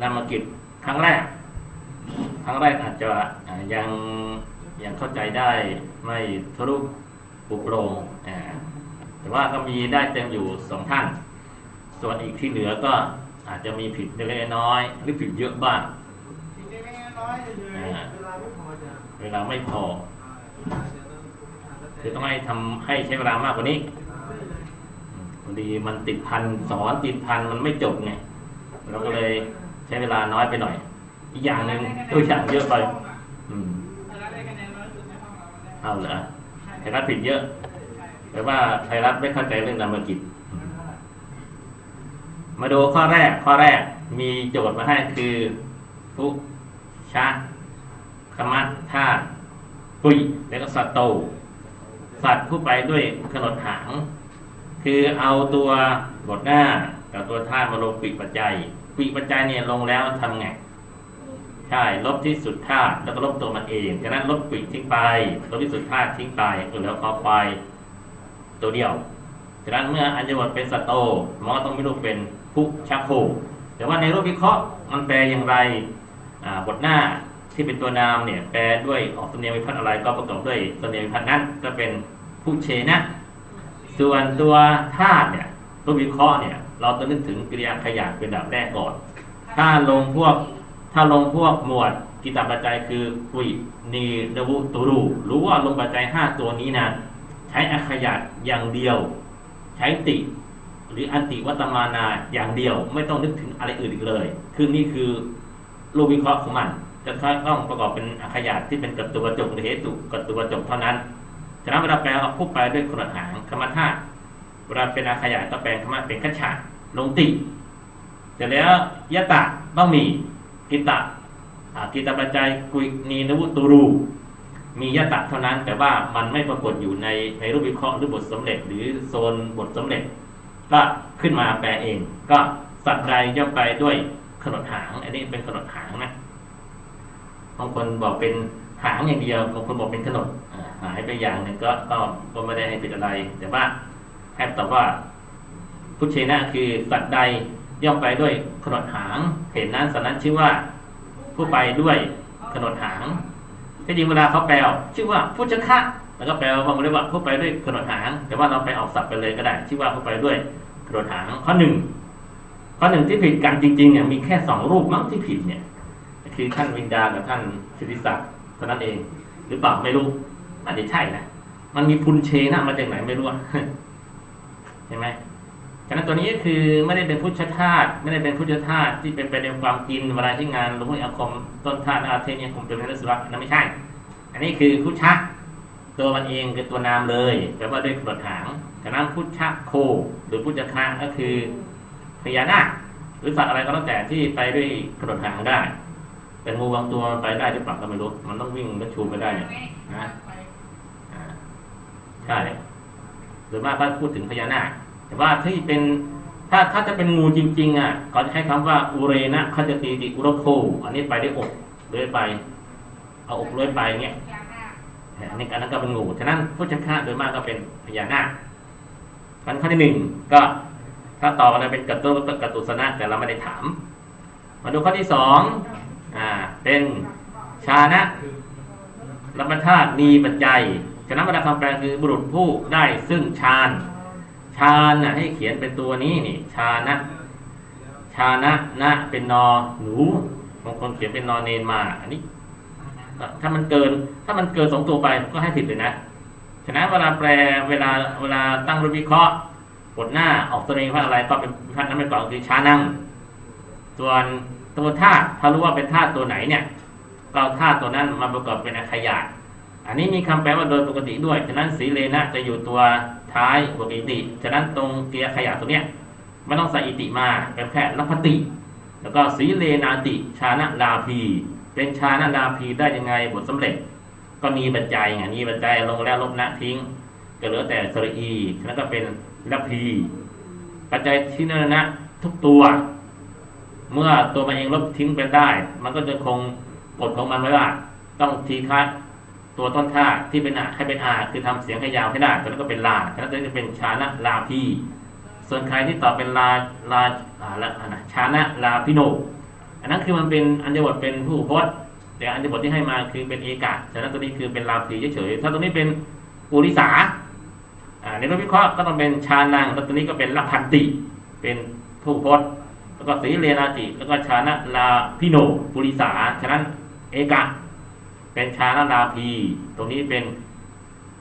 นามกิจครั้งแรก ครั้งแรกอาจจะอ่ายังยังเข้าใจได้ไม่ทะลุปลุกโปรงอ่าแต่ว่าก็มีได้เต็มอยู่สองท่าน ส่วนอีกที่เหลือก็อาจจะมีผิดเล็กๆน้อยๆหรือผิดเยอะบ้างทีเล็กๆน้อยๆเฉยๆเวลาไม่พอจะเวลาไม่พออ่าเดี๋ยวต้องคุยทางก็คือต้องให้ทำให้ใช้เวลามากกว่านี้อืมพอดีมันติดพันสอนติดพันมันไม่จบไงเราก็เลย ใช้เวลาน้อยไปหน่อย อีกอย่างหนึ่งตัวอย่างเยอะไป อืมแล้วได้คะแนนน้อยสุดในห้องเราได้เอาเหรอไทยรัฐผิดเยอะ แต่ว่าไทยรัฐไม่เข้าใจเรื่องนามกิจ มาดูข้อแรก ข้อแรกมีโจทย์มาให้คือผู้ชะคมัตธาตุปุยแล้วก็สัตว์โต สัตว์ผู้ไปด้วยขนดหาง คือเอาตัวบทหน้ากับตัวธาตุมาลงปีปัจจัย ปีปัจจัยเนี่ยลงแล้วทำไง ใช่ ลบที่สุดธาตุแล้วก็ลบตัวมันเองฉะนั้นลบปีทิ้งไป ลบที่สุดธาตุทิ้งไปเหลือคอควายตัวเดียวฉะนั้นเมื่ออัญญบทเป็นสัตโตมันก็ต้องมีรูปเป็นภุชักโคแต่ว่าในรูปวิเคราะห์มันแปลอย่างไรบทหน้าที่เป็นตัวนามเนี่ยแปลด้วยออกสำเนียงวิพัฒน์อะไรก็ประกอบด้วยสำเนียงวิพัฒน์นั้นก็เป็นผู้เชนะ ส่วนตัวธาตุเนี่ยรูปวิเคราะห์เนี่ย เราต้องนึกถึงกิริยาขยายเป็นดับแรกก่อน ถ้าลงพวกถ้าลงพวกหมวดกิตาปัจจัยคือกุยนีนวุตุรูรู้ว่าลงปัจจัยห้าตัวนี้นะใช้อาขยาตอย่างเดียว ใช้ติ หรืออันติวัตมานาอย่างเดียว ไม่ต้องนึกถึงอะไรอื่นอีกเลย คือนี่คือรูปวิเคราะห์ของมันจะต้องประกอบเป็นอาขยาตที่เป็นกัตตุวจกหรือเหตุกัตตุวจกเท่านั้นฉะนั้นเวลาแปลเอาผู้ไปด้วยขนดหางคำธาตุเวลาเป็นอาขยายก็แปลคำว่าเป็นขัจฉา ลงติเสร็จแล้วยะตะต้องมีกิตะอ่ากิตะปัจจัยกุยนีนวุตุรู มียะตะเท่านั้น แต่ว่ามันไม่ปรากฏอยู่ในในรูปวิเคราะห์หรือบทสำเร็จ หรือโซนบทสำเร็จ ก็ขึ้นมาแปลเอง ก็สัตว์ใดย่อมไปด้วยขนดหาง อันนี้เป็นขนดหางนะบางคนบอกเป็นหางอย่างเดียวบางคนบอกเป็นขนดหายไปอย่างหนึ่งก็ก็ก็ไม่ได้ให้ผิดอะไร แต่ว่าให้ตอบว่า พุทเชนะคือสัตว์ใดย่อมไปด้วยขนดหางเห็นนั้นสัตว์นั้นชื่อว่าผู้ไปด้วยขนดหางที่จริงเวลาเขาแปลชื่อว่าพุทธคะแล้วก็แปลว่าบางคนเรียกว่าผู้ไปด้วยขนดหาง แต่ว่าเราไปออกศัพท์ไปเลยก็ได้ ชื่อว่าผู้ไปด้วยขนดหางข้อหนึ่งข้อหนึ่งที่ผิดกันจริงๆเนี่ยมีแค่สองรูปมั้งที่ผิดเนี่ยคือท่านวินดากับท่านสิทธิศักดิ์เท่านั้นเอง หรือเปล่าไม่รู้อาจจะใช่นะมันมีพุนเชนะมาจากไหนไม่รู้เห็นไหม ฉะนั้นตัวนี้ก็คือไม่ได้เป็นพุทธทาสไม่ได้เป็นพุทธทาสที่เป็นไปในความกินเวลาที่งานหลวงพ่ออาคมต้นทาสอาเทเนียคมเป็นนักสุรักนั่นไม่ใช่ อันนี้คือพุทธะตัวมันเองคือตัวนามเลยแปลว่าด้วยกรดหางฉะนั้นพุทธะโค หรือพุทธคะก็คือพญานาคหรือสัตว์อะไรก็แล้วแต่ที่ไปด้วยกรดหางได้เป็นงูบางตัวไปได้หรือเปล่าก็ไม่รู้มันต้องวิ่งและชูไปได้เนี่ยนะใช่หรือมากก็พูดถึงพญานาค ว่าที่เป็นถ้าถ้าจะเป็นงูจริง ๆ อะเขาจะใช้คำว่าอุเรนะคจติติอุรโคอันนี้ไปได้อกเลื้อยไป เอาอกเลื้อยไปเงี้ยอันนี้อันนั้นก็เป็นงูฉะนั้นพุทธคาโดยมากก็เป็นพญานาคมันข้อที่หนึ่งก็ถ้าตอบอะไรเป็นกัตตุกัตตุสนะแต่เราไม่ได้ถาม มาดูข้อที่สองอ่าเป็นชานะรัมธาตุมีปัจจัยฉะนั้นเวลาคำแปลคือบุรุษผู้ได้ซึ่งฌาน ชานะให้เขียนเป็นตัวนี้นี่ ชานะ ชานะนะเป็นนอหนูบางคนเขียนเป็นนอเนนมา อันนี้ ถ้ามันเกิน ถ้ามันเกินสองตัวไปก็ให้ผิดเลยนะฉะนั้นเวลาแปลเวลาเวลาตั้งรูปวิเคราะห์บทหน้าออกตัวเองว่าอะไรก็เป็นพันนั้นไปก่อนคือชานั่ง ส่วนตัวธาตุถ้ารู้ว่าเป็นธาตุตัวไหนเนี่ยก็เอาธาตุตัวนั้นมาประกอบเป็นขยาต อันนี้มีคำแปลว่าโดยปกติด้วย ฉะนั้นสีเลนะจะอยู่ตัวท้ายบวกติ ฉะนั้นตรงเกียร์ขยะตัวเนี้ยไม่ต้องใส่อิติมาเป็นแค่ลัพติ แล้วก็สีเลนาติชานะลาภีเป็นชานะลาภีได้ยังไงบทสำเร็จ ก็มีปัจจัยไงมีปัจจัยลงแล้วลบนะทิ้งก็เหลือแต่สระอีฉะนั้นก็เป็นลัพพี ปัจจัยที่นั่นนะทุกตัว เมื่อตัวมันเองลบทิ้งไปได้ มันก็จะคงกฎของมันไว้ว่า ต้องทีคัด ตัวต้นท่าที่เป็นอาให้เป็นอาคือทำเสียงให้ยาวให้ได้ตัวนั้นก็เป็นลาฉะนั้นตัวนี้จะเป็นชานะลาพีส่วนใครที่ตอบเป็นลาลาอ่าละอ่านะชานะลาพิโนอันนั้นคือมันเป็นอัญญบทเป็นผู้พจน์แต่อัญญบทที่ให้มาคือเป็นเอกะฉะนั้นตัวนี้คือเป็นลาภีเฉยๆถ้าตัวนี้เป็นปุริสาในรูปวิเคราะห์ก็ต้องเป็นชานังแล้วตัวนี้ก็เป็นลพันติ เป็นผู้พจน์แล้วก็สีเลนาติแล้วก็ชานะลาพิโนปุริสาฉะนั้นเอกะ เป็นชานะลาภีตรงนี้เป็น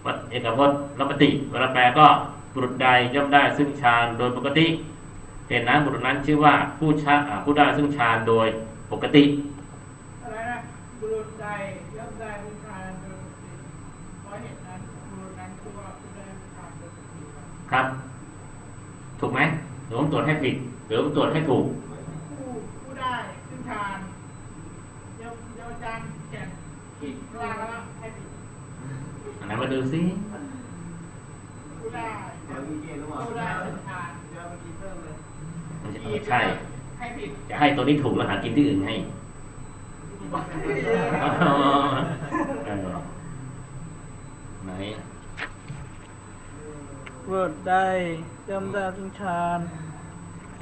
วัดเอกพจน์ลปฏิเวลาแปลก็บุรุษใดย่อมได้ซึ่งฌานโดยปกติเหตุนั้นบุรุษนั้นชื่อว่าผู้ชาอ่าผู้ได้ซึ่งฌานโดยปกติอะไรนะบุรุษใดย่อมได้บุญทานโดยปกติเพราะเหตุนั้นบุรุษนั้นคือว่าผู้ได้บุญทานโดยปกติครับ ถูกไหมหรือผมตรวจให้ผิดหรือผมตรวจให้ถูกผู้ผู้ได้ซึ่งทานเยาวเยาวจา นแก่นขีดกลางแล้วก็ให้ผิดอันไหนมาดูซิผู้ได้เดี๋ยวมีเกณฑ์หรือเปล่าผู้ได้ซึ่งทานเดี๋ยวเมื่อกี้เพิ่มเลยไม่ใช่ขีดใช่ให้ผิดจะให้ตัวนี้ถูกแล้วหากินที่อื่นให้เออไหนบุรุษได้ย่อมได้ซึ่งทาน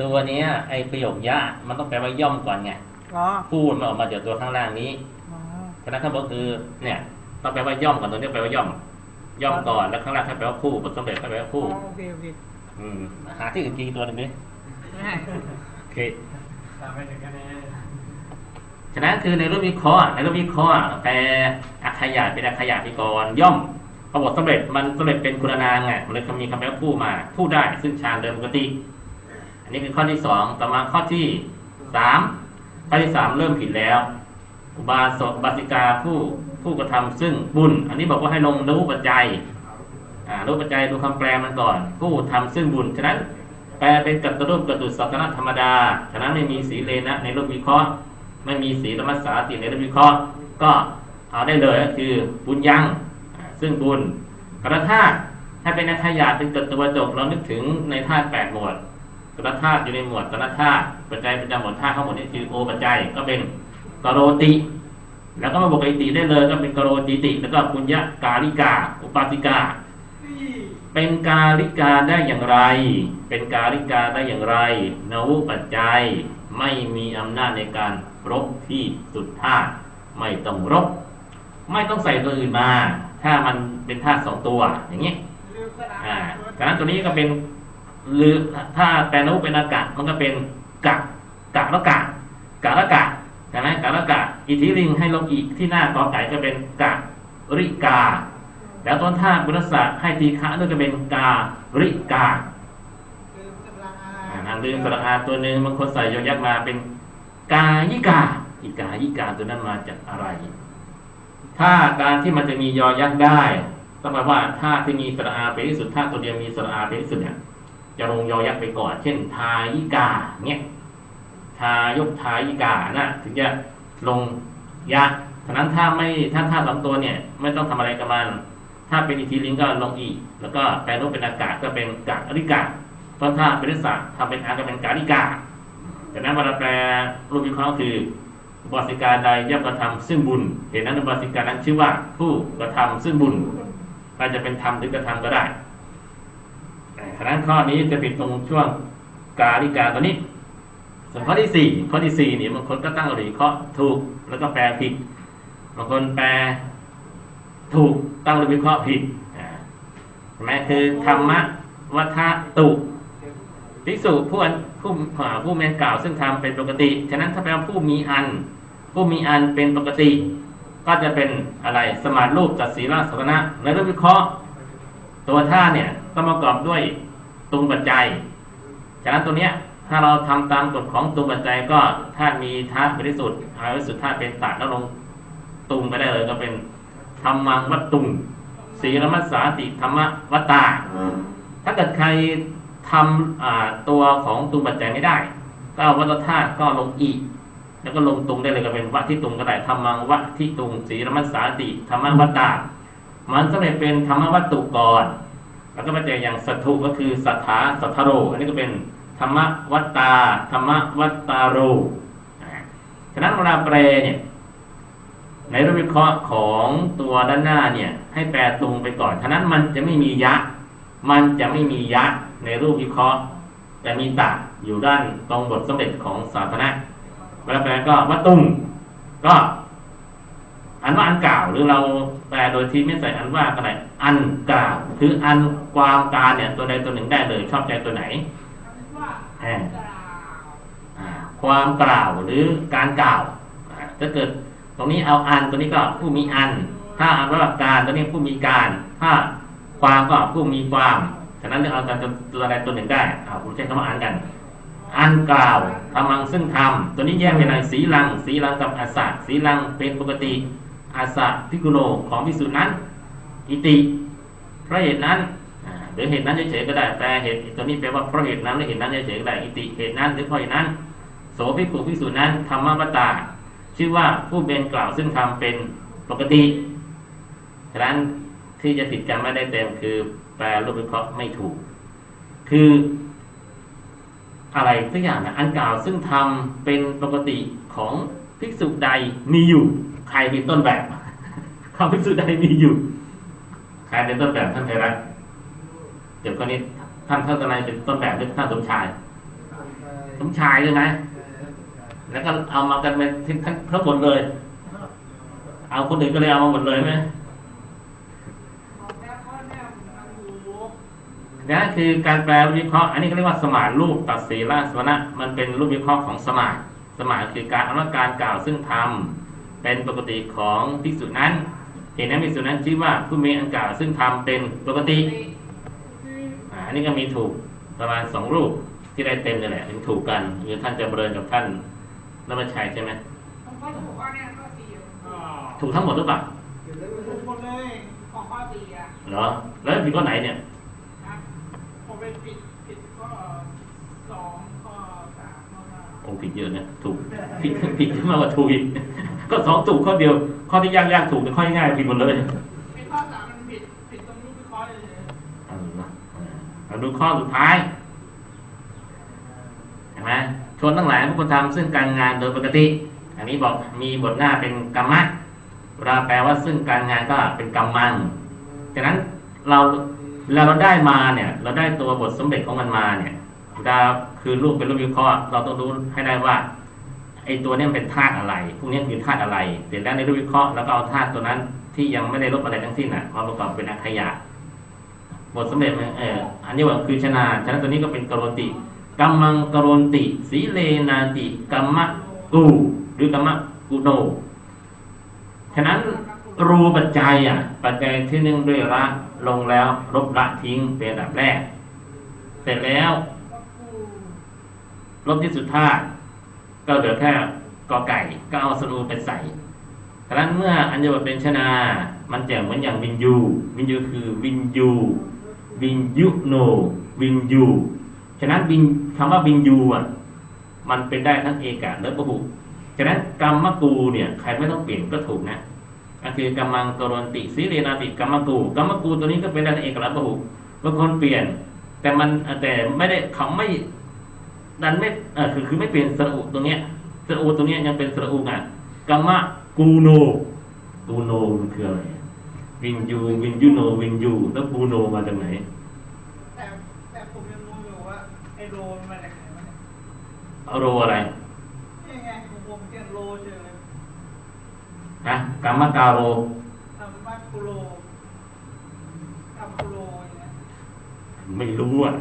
ตัวเนี้ยไอประโยคยะมันต้องแปลว่าย่อมก่อนไงอ๋อพูดมันออกมาจากตัวข้างล่างนี้ อ๋อฉะนั้นข้างบนคือเนี่ยต้องแปลว่าย่อมก่อนตัวนี้แปลว่าย่อม ย่อมก่อนแล้วข้างล่างถ้าแปลว่าคู่บทสมเด็จถ้าแปลว่าคู่โอเคโอเคอืมหาที่อื่นกินตัวหนึงดิไม่ให้โอเคตามไปถึงคะแนนฉะนั้นคือในรูปวิเคราะห์ในรูปวิเคราะห์แปลอักขยาเป็นอักขยาพิกรย่อมพอบทสำเร็จมันสำเร็จเป็นคุณนามไงมันเลยมีคำแปลว่าผู้มาผู้ได้ซึ่งฌานเดิมปกติ อันนี้คือข้อที่สองต่อมาข้อที่สามข้อที่สามเริ่มผิดแล้ว อุบาสกบาสิกาผู้ผู้กระทำซึ่งบุญ อันนี้บอกว่าให้ลงรู้ปัจจัยอ่ารู้ปัจจัยดูคำแปลมันก่อน ผู้ทำซึ่งบุญ ฉะนั้นแปลเป็นกัตตรูปกตุสัตนธรรมดา ฉะนั้นไม่มีสีเลนะในรูปวิเคราะห์ ไม่มีสีธรรมสาติในรูปวิเคราะห์ ก็เอาได้เลยก็คือบุญยังอ่าซึ่งบุญกระธาตุถ้าเป็นนักขยาเป็นกัตตวจกเรานึกถึงในธาตุแปดหมวดกระธาตุอยู่ในหมวดกระธาตุปัจจัยประจำหมวดธาตุทั้งหมดนี้คือโอปัจจัยก็เป็น กโรติ แล้วก็มาบวกกับอิติได้เลยก็เป็นกโรติติ แล้วก็ปุญญกาลิกา อุปาสิกา เป็นกาลิกาได้อย่างไร เป็นกาลิกาได้อย่างไรนวุปัจจัยไม่มีอำนาจในการรบที่สุดท่าไม่ต้องรบ ไม่ต้องใส่ตัวอื่นมา ถ้ามันเป็นธาสองตัวอย่างนี้อ่าดังนั้นตัวนี้ก็เป็นหรือถ้าแปลนวุเป็นอากาศมันก็เป็นกะกะแล้วกะกะแล้วกะ ใช่ไหมกะแล้วกะ อิทธิลิงให้ลงอีกที่หน้ากอไก่ก็เป็นกะริกา แล้วต้นท่าบุรษะให้ทีฆะด้วยก็เป็นการิกาลืมสระอาอ่านั่นลืมสระอาตัวหนึ่งบางคนใส่ยอยักษ์มาเป็นกายิกา อีกายิกาตัวนั้นมาจากอะไร ถ้าการที่มันจะมียอยักษ์ได้ต้องแปลว่าถ้าที่มีสระอาเป็นที่สุดถ้าตัวเดียวมีสระอาเป็นที่สุดเนี่ยจะลงยอยักษ์ไปก่อน เช่น ทายิกาเนี่ย ทายกทายิกานะถึงจะลงยักษ์ฉะนั้นถ้าไม่ถ้าท่าสองตัวเนี่ย ไม่ต้องทำอะไรกับมัน ถ้าเป็นอิทธิลิงก็ลงอีแล้วก็แปลรูปเป็นอากาศก็เป็นกาลิกาเพราะถ้าเป็นนิสสะทำเป็นอาก็เป็นกาลิกาจากนั้นเวลาแปลรูปวิเคราะห์คือบาสิกาใดย่อมกระทำซึ่งบุญเหตุนั้นบาสิกานั้นชื่อว่าผู้กระทำซึ่งบุญอาจจะเป็นธรรมหรือกระทำก็ได้ฉะนั้นข้อนี้จะผิดตรงช่วงกาลิกาตัวนี้ ส่วนข้อที่สี่ข้อที่สี่นี่บางคนก็ตั้งหรือเคาะถูกแล้วก็แปลผิดบางคนแปลถูกตั้งหรือวิเคาะผิดอ่าใช่ไหมคือธรรมะวัฏตุภิกษุผู้อันผู้อ่าผู้แมนกล่าวซึ่งทำเป็นปกติ ฉะนั้นถ้าแปลผู้มีอัน ผู้มีอันเป็นปกติ ก็จะเป็นอะไรสมารูปจัดศีลสัตนะในเรื่องวิเคราะห์ ตัวท่าเนี่ยก็ประกอบด้วยตุงปัจจัย ฉะนั้นตัวเนี้ย ถ้าเราทำตามกฎของตุงปัจจัยก็ถ้ามีธาตุบริสุทธิ์อาบริสุทธิ์ธาตุเป็นตัดแล้วลงตุงไปได้เลยก็เป็นธรรมังวัตตุงศีลมัสสาติธรรมวัตตา ถ้าเกิดใครทำตัวของตุงปัจจัยไม่ได้ ก็เอาวัตธาตุก็ลงอีกแล้วก็ลงตุงได้เลยก็เป็นวัตที่ตุงก็ได้ธรรมังวัตที่ตุงศีลมัสสาติธรรมวัตตา มันสำเร็จเป็นธรรมวัตตุก่อน แล้วก็มาเจออย่างสัตถุก็คือสัทธาสัทธโร อันนี้ก็เป็น ธรรมวัตตา ธรรมวัตตารอ่าฉะนั้นเวลาแปลเนี่ย ในรูปวิเคราะห์ของตัวด้านหน้าเนี่ย ให้แปลตรงไปก่อน ฉะนั้นมันจะไม่มียะ มันจะไม่มียะในรูปวิเคราะห์จะมีตะอยู่ด้านตรงบทสำเร็จของสาธนะเวลาแปลก็วัตตุงก็อันว่าอันกล่าวหรือเราแปลโดยที่ไม่ใส่อันว่าก็ได้อันกล่าว คืออันความการเนี่ยตัวใดตัวหนึ่งได้เลย ชอบใจตัวไหน คว่าเออกล่าวอ่าความกล่าวหรือการกล่าวอ่าถ้าเกิดตรงนี้เอาอันตัวนี้ก็ผู้มีอัน ถ้าอันว่าการตัวนี้ผู้มีการ ถ้าความก็ผู้มีความฉะนั้นเรื่องเอากันตัวใดตัวหนึ่งได้เอาผมใช้คำว่าอันกัน อันกล่าวธรรมังซึ่งทำตัวนี้แยกเป็นอะไรสีลัง สีลังกับอาสะสีลังเป็นปกติอาสะพิกุโนของพิสุนั้น อิติเพราะเหตุนั้น หรือเหตุนั้นเฉยๆก็ได้ แต่เหตุตัวนี้แปลว่าเพราะเหตุนั้นหรือเหตุนั้นเฉยๆก็ได้อิติเหตุนั้นหรือเพราะเหตุนั้น โสภิกขุภิกษุนั้นธรรมปตา ชื่อว่าผู้เป็นกล่าวซึ่งทำเป็นปกติฉะนั้นที่จะผิดกันไม่ได้เต็มคือแปลรูปวิเคราะห์ไม่ถูก คืออะไรสักอย่างนะอันกล่าวซึ่งทำเป็นปกติของภิกษุใดมีอยู่ ใครเป็นต้นแบบของภิกษุใดมีอยู่ ใครเป็นต้นแบบท่านไทรัฐ เดี๋ยวคนนี้ท่านท่านอะไรเป็นต้นแบบหรือท่านสมชาย สมชายใช่ไหมแล้วก็เอามากันเป็นทั้งทั้งหมดเลย เอาคนอื่นก็เลยเอามาหมดเลยไหมบอกแล้วข้อแนวผมทำอยู่นั่นคือการแปลรูปวิเคราะห์อันนี้ก็เรียกว่าสมานรูปตัดสีละสมณะมันเป็นรูปวิเคราะห์ของสมานสมานคือการอนุการกล่าวซึ่งทำเป็นปกติของภิกษุนั้นเห็นนั้นภิกษุนั้นชื่อว่าผู้มีอันกล่าวซึ่งทำเป็นปกติคืออ่าอั นนี้ก็มีถูกประมาณสองรูปที่ได้เต็มเลยแหละถึงถูกกันหรือท่านจะเบริญกับท่านนัทชัยใช่ไหมผมก็ถูกข้อแนวข้อสี่อะถูกทั้งหมดหรือเปล่าถูกหมดเลยของข้อสี่อะเหรอแล้วผิดข้อไหนเนี่ยนะผมเป็นผิดผิดข้อสองข้อสามข้อห้าโอ้ผิดเยอะเนี่ยถูกผิดผิดมากกว่าถูกอีกก็สองถูกข้อเดียว ข้อที่ยากยากๆถูกแต่ข้อง่ายๆผิดหมดเลย ดูข้อสุดท้ายเห็นไหมชนทั้งหลายผู้คนทำซึ่งการงานโดยปกติ อันนี้บอกมีบทหน้าเป็นกรรมะเวลาแปลว่าซึ่งการงานก็เป็นกรรมังฉะนั้นเราเวลาเราได้มาเนี่ย เราได้ตัวบทสมเด็จของมันมาเนี่ยดาคือรูปเป็นรูปวิเคราะห์เราต้องรู้ให้ได้ว่าไอ้ตัวนี้เป็นธาตุอะไร พวกนี้คือธาตุอะไร เสร็จแล้วในรูปวิเคราะห์แล้วก็เอาธาตุตัวนั้นที่ยังไม่ได้ลบอะไรทั้งสิ้นอะมาประกอบเป็นอักขยะ บทสำเร็จมันเอออันนี้ว่าคือชนะฉะนั้นตัวนี้ก็เป็นกรติกัมมังกรนติสีเลนาติกัมมะกูหรือกัมมะกุโนฉะนั้นรูปัจจัยอะ ปัจจัยที่หนึ่งด้วยละลงแล้วลบละทิ้งเป็นอันดับแรก เสร็จแล้ว ลบที่สุดท่าตุก็เหลือแค่กอไก่ก็เอาสรูไปใส่ฉะนั้นเมื่ออัญญบทเป็นชนามันแจะเหมือนอย่างวินยู วินยูคือวินยู วินยุโนวินยูฉะนั้นวินคำว่าวินยูอะมันเป็นได้ทั้งเอกะและประหุฉะนั้นกรรมกูเนี่ยใครไม่ต้องเปลี่ยนก็ถูกนะก็คือกรรมังกรนติสิเรนาติกรรมกูกรรมกูตัวนี้ก็เป็นได้ทั้งเอกะและประหุบางคนเปลี่ยน แต่มันแต่ไม่ได้เขาไม่ดันไม่เออคือคือไม่เปลี่ยนสระอุตรงเนี้ยสระอุตรงเนี้ยยังเป็นสระอุอะกรรมะกูโนกูโนมันคืออะไร วินยูวินยูโนวินยูแล้วกูโนมาจากไหนแต่แต่ผมยังงงอยู่ว่าไอ้โรมันมาจากไหนวะเนี่ยเอาโรอะไรนี่ไงผมผมเขียนโรเฉยเลยนะกรรมกาโรทำบ้านกุโรทำกุโรอย่างเงี้ยไม่รู้อะ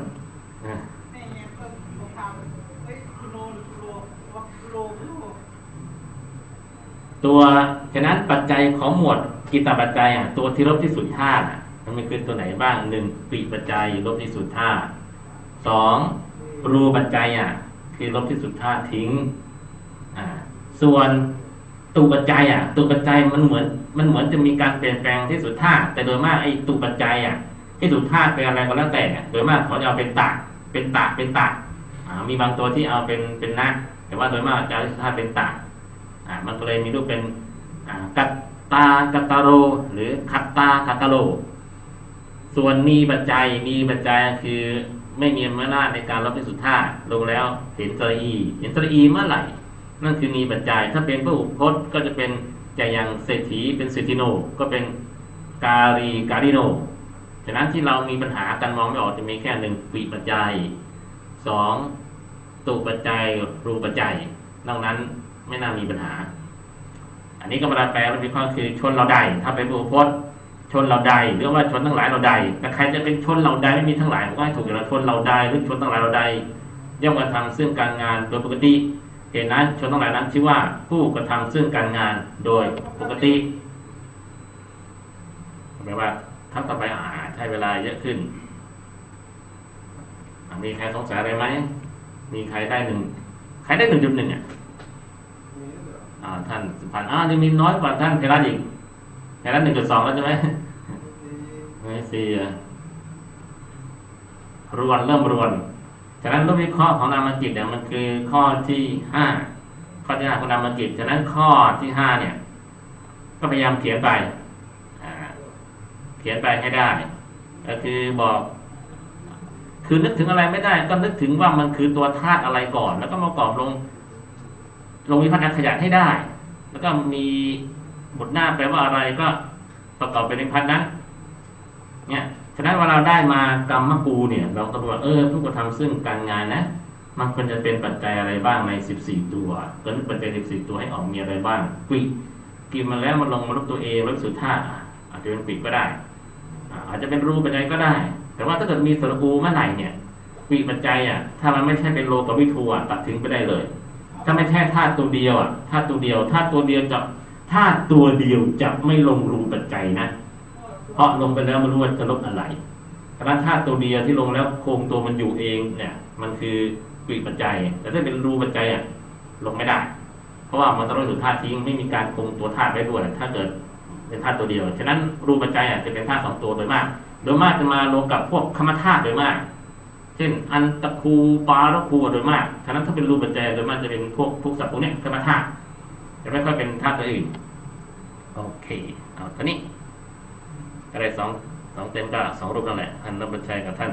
นะนี่ไงก็ผมถามเฮ้ยกุโรหรือกุโรว่ากุโรกุโรตัวฉะนั้นปัจจัยของหมวด กิตตปัจจัยอะตัวที่ลบที่สุดธาตุอะมันมีคือตัวไหนบ้างหนึ่งปีปัจจัยลบที่สุดธาตุสองรูปัจจัยอะคือลบที่สุดธาตุทิ้งอ่าส่วนตุปัจจัยอะตุปัจจัยมันเหมือน มันเหมือนจะมีการเปลี่ยนแปลงที่สุดธาตุแต่โดยมากไอ้ตุปัจจัยอะที่สุดธาตุเป็นอะไรก็แล้วแต่ โดยมากเขาจะเอาเป็นตะเป็นตะเป็นตะอ่ามีบางตัวที่เอาเป็นเป็นนะแต่ว่าโดยมากจะเอาธาตุเป็นตะอ่ามันก็เลยมีรูปเป็นอ่ากัต ตากัตาโร หรือคัตตาคัตาโร ส่วนนีปัจจัยนีปัจจัยคือไม่มีอำนาจในการรับเป็นสุดท่าลงแล้วเห็นสระอี เห็นสระอีเมื่อไหร่ นั่นคือนีปัจจัย ถ้าเป็นพระอุพจน์ก็จะเป็นจะอย่างเศรษฐีเป็นเศรษฐิโน ก็เป็นการีการิโนฉะนั้นที่เรามีปัญหาการมองไม่ออกจะมีแค่หนึ่งปีปัจจัยสองตุปัจจัยรูปัจจัยนอกนั้นไม่น่ามีปัญหา อันนี้ก็เวลาแปลเราวิเคราะห์คือชนเราใด ถ้าเป็นบุพพจน์ชนเราใดหรือว่าชนทั้งหลายเราใดแต่ใครจะเป็นชนเราใดไม่มีทั้งหลายก็ให้ถูกอยู่แล้วชนเราใดหรือชนทั้งหลายเราใดย่อมกระทำซึ่งการงานโดยปกติเหตุนั้นชนทั้งหลายนั้นชื่อว่าผู้กระทำซึ่งการงานโดยปกติแปลว่าทับต่อไปอาจใช้เวลาเยอะขึ้น มีใครสงสัยอะไรไหมมีใครได้หนึ่งใครได้หนึ่งจุดหนึ่งอะ มีหรือเปล่า อ่า ท่านสุพรรณอ่ายังมีน้อยกว่าท่านเพรัตอีกเพรัตหนึ่งจุดสองแล้วใช่ไหมไม่สี่รวนเริ่มรวนฉะนั้นรูปวิเคราะห์ของนามกิจเนี่ยมันคือข้อที่ห้าข้อที่ห้าของนามกิจฉะนั้นข้อที่ห้าเนี่ย ก็พยายามเขียนไปเขียนไปให้ได้ ก็คือบอก คือนึกถึงอะไรไม่ได้ ก็นึกถึงว่ามันคือตัวธาตุอะไรก่อน แล้วก็มากรอบลง ลงวิพัฒนาขยันให้ได้ แล้วก็มีบทหน้าแปลว่าอะไรก็ประกอบเป็นในพันนั้นเนี่ยฉะนั้นเวลาเราได้มากรรมปูเนี่ย เราก็ดูว่าเออผู้กระทำซึ่งการงานนะ มันควรจะเป็นปัจจัยอะไรบ้างใน 14 ตัวก็นึกปัจจัย 14 ตัวให้ออกมีอะไรบ้างกุยกินมาแล้วมันลงมาลบตัวเอลบสุดท่าอาจจะเป็นปีกก็ได้ อาจจะเป็นรูปัจจัยก็ได้ แต่ว่าถ้าเกิดมีสระอูเมื่อไหร่เนี่ยปีปัจจัยอะถ้ามันไม่ใช่เป็นโลกับวิทูอะตัดทิ้งไปได้เลย ถ้าไม่ใช่ธาตุตัวเดียวอะธาตุตัวเดียวธาตุตัวเดียวจะธาตุตัวเดียวจะไม่ลงรูปัจจัยนะ เพราะลงไปแล้วไม่รู้ว่าจะลบอะไรแต่ถ้าธาตุตัวเดียวที่ลงแล้วโครงตัวมันอยู่เองเนี่ย มันคือปีปัจจัย แต่ถ้าเป็นรูปัจจัยอะลงไม่ได้ เพราะว่ามันต้องลดสุดธาตุทิ้งไม่มีการคงตัวธาตุไว้ด้วยถ้าเกิดเป็นธาตุตัวเดียว ฉะนั้นรูปัจจัยอะจะเป็นธาตุสองตัวโดยมาก โดยมากจะมาลงกับพวกคมธาตุโดยมาก ช่น อันตะคูปาระคูโดยมากฉะนั้นถ้าเป็นรูปัจจัยโดยมากจะเป็นพวกพวกสัตว์พวกนี้ยคมธาตุจะไม่ค่อยเป็นธาตุตัวอื่นโอเคเอาท่านี้อะไรสองสองเต็มก็สองรูปนั่นแหละท่านรับบัญชัยกับท่าน